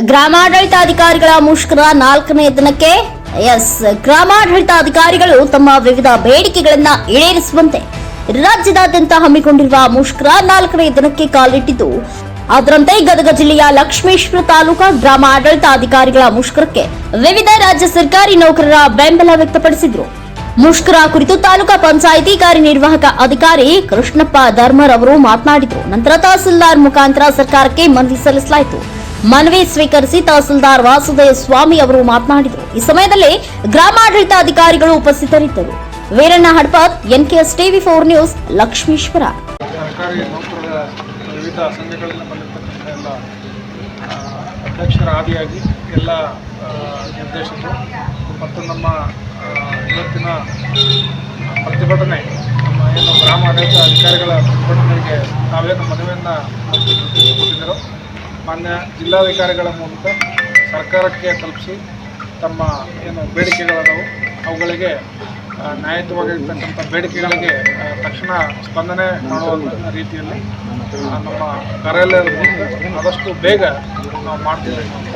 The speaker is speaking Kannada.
ಗ್ರಾಮಾಡಳಿತಾಧಿಕಾರಿಗಳ ಮುಷ್ಕರ ನಾಲ್ಕನೇ ದಿನಕ್ಕೆ, ಎಸ್, ಗ್ರಾಮಾಡಳಿತಾಧಿಕಾರಿಗಳು ತಮ್ಮ ವಿವಿಧ ಬೇಡಿಕೆಗಳನ್ನ ಈಡೇರಿಸುವಂತೆ ರಾಜ್ಯದಾದ್ಯಂತ ಹಮ್ಮಿಕೊಂಡಿರುವ ಮುಷ್ಕರ ನಾಲ್ಕನೇ ದಿನಕ್ಕೆ ಕಾಲಿಟ್ಟಿದ್ದು. ಅದರಂತೆ ಗದಗ ಜಿಲ್ಲೆಯ ಲಕ್ಷ್ಮೇಶ್ವರ ತಾಲೂಕಾ ಗ್ರಾಮ ಆಡಳಿತಾಧಿಕಾರಿಗಳ ಮುಷ್ಕರಕ್ಕೆ ವಿವಿಧ ರಾಜ್ಯ ಸರ್ಕಾರಿ ನೌಕರರ ಬೆಂಬಲ ವ್ಯಕ್ತಪಡಿಸಿದ್ರು. ಮುಷ್ಕರ ಕುರಿತು ತಾಲೂಕಾ ಪಂಚಾಯಿತಿ ಕಾರ್ಯನಿರ್ವಾಹಕ ಅಧಿಕಾರಿ ಕೃಷ್ಣಪ್ಪ ಧರ್ಮರ್ ಅವರು ಮಾತನಾಡಿದರು. ನಂತರ ತಹಸೀಲ್ದಾರ್ ಮುಖಾಂತರ ಸರ್ಕಾರಕ್ಕೆ ಮನವಿ ಸಲ್ಲಿಸಲಾಯಿತು. ಮನವಿ ಸ್ವೀಕರಿಸಿ ತಹಸೀಲ್ದಾರ್ ವಾಸುದೇವ ಸ್ವಾಮಿ ಅವರು ಮಾತನಾಡಿದರು. ಈ ಸಮಯದಲ್ಲಿ ಗ್ರಾಮಾಡಳಿತ ಅಧಿಕಾರಿಗಳು ಉಪಸ್ಥಿತರಿದ್ದರು. Veeranna Hadpat, NKS TV four news, Lakshmeshwar. ಸರ್ಕಾರಿ ನೌಕರರ ವಿವಿಧ ಸಂಘಗಳಿಂದ ಬಂದಿರತಕ್ಕಂಥ ಎಲ್ಲ ಅಧ್ಯಕ್ಷರ ಆದಿಯಾಗಿ ಎಲ್ಲ ನಿರ್ದೇಶಕರು ಮತ್ತು ನಮ್ಮ ಪ್ರತಿಭಟನೆ, ನಮ್ಮ ಏನು ಗ್ರಾಮಾಡಳಿತ ಅಧಿಕಾರಿಗಳ ಪ್ರತಿಭಟನೆಗೆ ನಾವೇನು ಮನವಿಯನ್ನು ಕೊಟ್ಟಿದ್ದರು ಮಾನ್ಯ ಜಿಲ್ಲಾಧಿಕಾರಿಗಳ ಮೂಲಕ ಸರ್ಕಾರಕ್ಕೆ ತಲುಪಿಸಿ ತಮ್ಮ ಏನು ಬೇಡಿಕೆಗಳಾದವು, ಅವುಗಳಿಗೆ ನ್ಯಾಯಯುತವಾಗಿರ್ತಕ್ಕಂಥ ಬೇಡಿಕೆಗಳಿಗೆ ತಕ್ಷಣ ಸ್ಪಂದನೆ ಮಾಡುವ ರೀತಿಯಲ್ಲಿ ನಮ್ಮ ಕಾರ್ಯಾಲಯದ ಆದಷ್ಟು ಬೇಗ ನಾವು ಮಾಡ್ತೀವಿ ಅಂತ